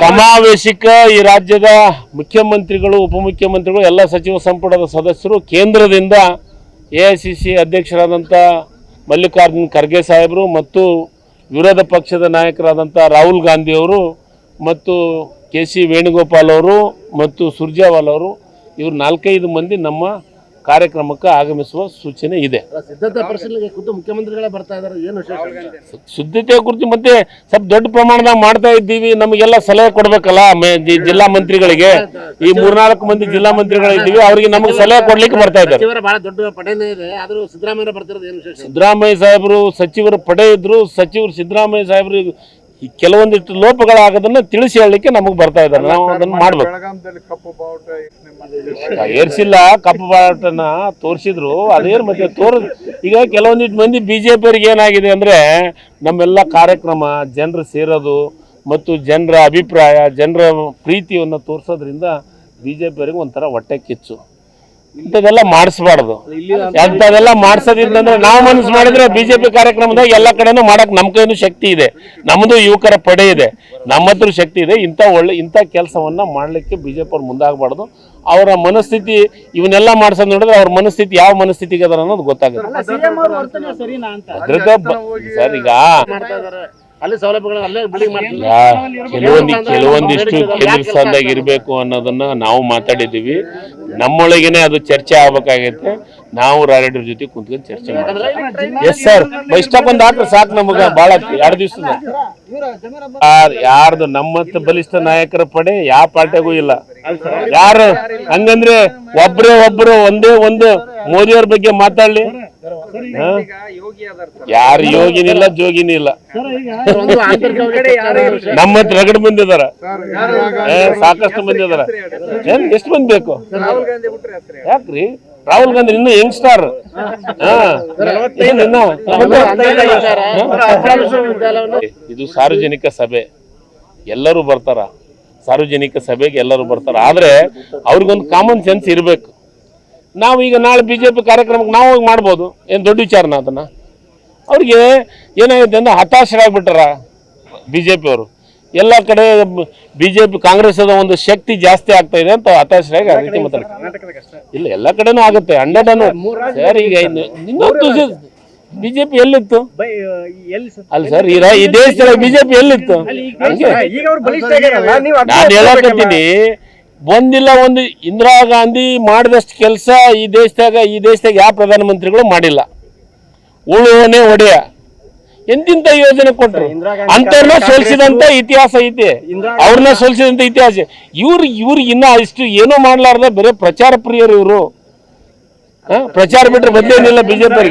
ಸಮಾವೇಶಕ್ಕೆ ಈ ರಾಜ್ಯದ ಮುಖ್ಯಮಂತ್ರಿಗಳು, ಉಪಮುಖ್ಯಮಂತ್ರಿಗಳು, ಎಲ್ಲ ಸಚಿವ ಸಂಪುಟದ ಸದಸ್ಯರು, ಕೇಂದ್ರದಿಂದ ಎ ಸಿ ಅಧ್ಯಕ್ಷರಾದಂಥ ಮಲ್ಲಿಕಾರ್ಜುನ್ ಖರ್ಗೆ ಸಾಹೇಬರು ಮತ್ತು ವಿರೋಧ ಪಕ್ಷದ ನಾಯಕರಾದಂಥ ರಾಹುಲ್ ಗಾಂಧಿ ಅವರು ಮತ್ತು ಕೆ ಸಿ ವೇಣುಗೋಪಾಲ್ ಅವರು ಮತ್ತು ಸುರ್ಜೇವಾಲ್ ಅವರು, ಇವರು ನಾಲ್ಕೈದು ಮಂದಿ ನಮ್ಮ ಕಾರ್ಯಕ್ರಮಕ್ಕೆ ಆಗಮಿಸುವ ಸೂಚನೆ ಇದೆ. ಸಿದ್ಧತಾ ಪರಿಶೀಲನೆಗೆ ಖುದ್ದು ಮುಖ್ಯಮಂತ್ರಿಗಳೇ ಬರ್ತಾ ಇದ್ದಾರೆ ಏನು ಸಿದ್ಧತೆ ಕುರಿತು ಮತ್ತೆ ಸ್ವಲ್ಪ ದೊಡ್ಡ ಪ್ರಮಾಣದಾಗ ಮಾಡ್ತಾ ಇದ್ದೀವಿ ನಮಗೆಲ್ಲ ಸಲಹೆ ಕೊಡ್ಬೇಕಲ್ಲ ಜಿಲ್ಲಾ ಮಂತ್ರಿಗಳಿಗೆ. ಈ ಮೂರ್ನಾಲ್ಕು ಮಂದಿ ಜಿಲ್ಲಾ ಮಂತ್ರಿಗಳಿದ್ದೀವಿ ಅವರಿಗೆ ನಮಗೆ ಸಲಹೆ ಕೊಡ್ಲಿಕ್ಕೆ ಬರ್ತಾ ಇದ್ದಾರೆ. ಸಿದ್ದರಾಮಯ್ಯ ಸಾಹೇಬರು ಸಚಿವರು ಪಡೆ ಇದ್ರು ಸಚಿವರು ಸಿದ್ದರಾಮಯ್ಯ ಸಾಹೇಬರು ಈ ಕೆಲವೊಂದಿಷ್ಟು ಲೋಪಗಳಾಗೋದನ್ನ ತಿಳಿಸಿ ಹೇಳಲಿಕ್ಕೆ ನಮಗೆ ಬರ್ತಾ ಇದ್ದಾರೆ ನಾವು ಅದನ್ನ ಮಾಡ್ಬೇಕು. ಏರ್ಸಿಲ್ಲ ಕಪ್ಪು ಬಾಟನ ತೋರಿಸಿದ್ರು. ಅದೇನು ಮತ್ತೆ ತೋರ್ ಈಗ ಕೆಲವೊಂದಿಷ್ಟು ಮಂದಿ ಬಿಜೆಪಿ ಜೆ ಪಿಯವ್ರಿಗೆ ಏನಾಗಿದೆ ಅಂದ್ರೆ ನಮ್ಮೆಲ್ಲ ಕಾರ್ಯಕ್ರಮ ಜನರು ಸೇರೋದು ಮತ್ತು ಜನರ ಅಭಿಪ್ರಾಯ ಜನರ ಪ್ರೀತಿಯನ್ನು ತೋರಿಸೋದ್ರಿಂದ ಬಿ ಜೆ ಒಂಥರ ಹೊಟ್ಟೆ ಕಿಚ್ಚು. ಇಂಥದ್ದೆಲ್ಲ ಮಾಡಿಸ್ಬಾರ್ದು. ಎಂಥದೆಲ್ಲ ಮಾಡ್ಸೋದ್ರಿಂದ ಅಂದ್ರೆ ನಾವು ಮನಸ್ಸು ಮಾಡಿದ್ರೆ ಬಿಜೆಪಿ ಕಾರ್ಯಕ್ರಮದಾಗ ಎಲ್ಲ ಕಡೆನು ಮಾಡಕ್ ನಮ್ ಕೈನೂ ಶಕ್ತಿ ಇದೆ. ನಮ್ಮದು ಯುವಕರ ಪಡೆ ಇದೆ. ನಮ್ಮ ಹತ್ರ ಶಕ್ತಿ ಇದೆ. ಇಂಥ ಒಳ್ಳೆ ಇಂಥ ಕೆಲಸವನ್ನ ಮಾಡ್ಲಿಕ್ಕೆ ಬಿಜೆಪಿ ಅವ್ರು ಮುಂದಾಗಬಾರ್ದು. ಅವರ ಮನಸ್ಥಿತಿ ಇವನ್ನೆಲ್ಲ ಮಾಡ್ಸೋದು ನೋಡಿದ್ರೆ ಅವ್ರ ಮನಸ್ಥಿತಿ ಯಾವ ಮನಸ್ಥಿತಿಗೆ ಅದಾರ ಅನ್ನೋದು ಗೊತ್ತಾಗುತ್ತೆ. ಸರಿ ಈಗ ಅಲ್ಲಿ ಸೌಲಭ್ಯಗಳನ್ನ ಅಲ್ಲೇ ಬಿಲ್ಡಿಂಗ್ ಮಾಡ್ತೀವಿ. ಕೆಲವೊಂದಿ ಕೆಲವೊಂದಿಷ್ಟು ಕೇಂದ್ರಸ್ಥಾನದಾಗ ಇರಬೇಕು ಅನ್ನೋದನ್ನ ನಾವು ಮಾತಾಡಿದ್ದೀವಿ. ನಮ್ಮೊಳಗೇನೆ ಅದು ಚರ್ಚೆ ಆಗ್ಬೇಕಾಗೈತೆ. ನಾವು ರಾಯಡ್ರ ಜೊತೆ ಕುಂತ್ಕೊಂಡು ಚರ್ಚೆ ಮಾಡ್ತೀವಿ. ಎಸ್ ಸರ್ ಇಷ್ಟಕ್ಕೊಂದು ಹಾಕ್ರೆ ಸಾಕು ನಮಗ. ಭಾಳ ಎರಡು ದಿವಸದ. ಯಾರ್ದು ನಮ್ಮತ್ತ ಬಲಿಷ್ಠ ನಾಯಕರ ಪಡೆ ಯಾವ ಪಾರ್ಟಿಗೂ ಇಲ್ಲ. ಯಾರು? ಹಂಗಂದ್ರೆ ಒಬ್ರೇ ಒಬ್ರು ಒಂದೇ ಒಂದು ಮೋದಿಯವ್ರ ಬಗ್ಗೆ ಮಾತಾಡ್ಲಿ? ಯಾರು ಯೋಗಿನಿಲ್ಲ ಜೋಗಿನಿಲ್ಲ. ನಮ್ಮ ಹತ್ರ ರಗಡ್ ಏ, ಸಾಕಷ್ಟು ಮಂದಿ ಅದಾರ ಏನ್ ಎಷ್ಟು ಮಂದಿ ಬೇಕು? ಯಾಕ್ರಿ? ರಾಹುಲ್ ಗಾಂಧಿ ಇನ್ನು ಯಂಗ್ ಸ್ಟಾರ್ ಇದು ಸಾರ್ವಜನಿಕ ಸಭೆ. ಎಲ್ಲರೂ ಬರ್ತಾರ. ಸಾರ್ವಜನಿಕ ಸಭೆಗೆ ಎಲ್ಲರೂ ಬರ್ತಾರ. ಆದ್ರೆ ಅವ್ರಿಗೊಂದು ಕಾಮನ್ ಸೆನ್ಸ್ ಇರಬೇಕು. ನಾವು ಈಗ ನಾಳೆ ಬಿಜೆಪಿ ಕಾರ್ಯಕ್ರಮಕ್ಕೆ ನಾವು ಹೋಗಿ ಮಾಡ್ಬೋದು. ಏನು ದೊಡ್ಡ ವಿಚಾರನ ಅದನ್ನ? ಅವ್ರಿಗೆ ಏನಾಗಿದೆ ಅಂದ್ರೆ ಹತಾಶರಾಗ್ಬಿಟ್ಟಾರ ಜೆ ಅವರು. ಎಲ್ಲ ಕಡೆ ಬಿ ಜೆ ಪಿ ಕಾಂಗ್ರೆಸ್ದ ಒಂದು ಶಕ್ತಿ ಜಾಸ್ತಿ ಆಗ್ತಾ ಇದೆ ಅಂತ ಹತಾಶರಾಗಿ ಅಗತ್ಯ ಮಾತಾಡ್ತಾರೆ. ಇಲ್ಲ ಎಲ್ಲ ಕಡೆನೂ ಆಗುತ್ತೆ. ಹಂಡ್ರೆಡ್ ಅನ್ನು ಸರ್ ಈಗ ಇನ್ನೊಂದು ಬಿಜೆಪಿ ಎಲ್ಲಿತ್ತು? ಅಲ್ಲ ಸರ್ ಈ ದೇಶದಲ್ಲಿ ಬಿಜೆಪಿ ಎಲ್ಲಿತ್ತು. ನಾನು ಹೇಳಕತ್ತೀನಿ. ಒಂದಿಲ್ಲ ಒಂದು ಇಂದಿರಾ ಗಾಂಧಿ ಮಾಡಿದಷ್ಟು ಕೆಲಸ ಈ ದೇಶದಾಗ ಈ ದೇಶದಾಗ ಯಾವ ಪ್ರಧಾನಮಂತ್ರಿಗಳು ಮಾಡಿಲ್ಲ. ಉಳುವನೆ ಒಡೆಯ. ಎಂತಿಂತ ಯೋಜನೆ ಕೊಟ್ಟರು ಅಂತವ್ರನ್ನ ಸೋಲಿಸಿದಂತ ಇತಿಹಾಸ ಐತೆ. ಅವ್ರನ್ನ ಸೋಲಿಸಿದಂತ ಇತಿಹಾಸ. ಇವ್ರು ಇವ್ರು ಇನ್ನ ಇಷ್ಟು ಏನೂ ಮಾಡ್ಲಾರ್ದ ಬರೀ ಪ್ರಚಾರ ಪ್ರಿಯರು ಇವರು. ಪ್ರಚಾರ ಬಿಟ್ಟರೆ ಬದಲೇನಿಲ್ಲ ಬಿಜೆಪಿ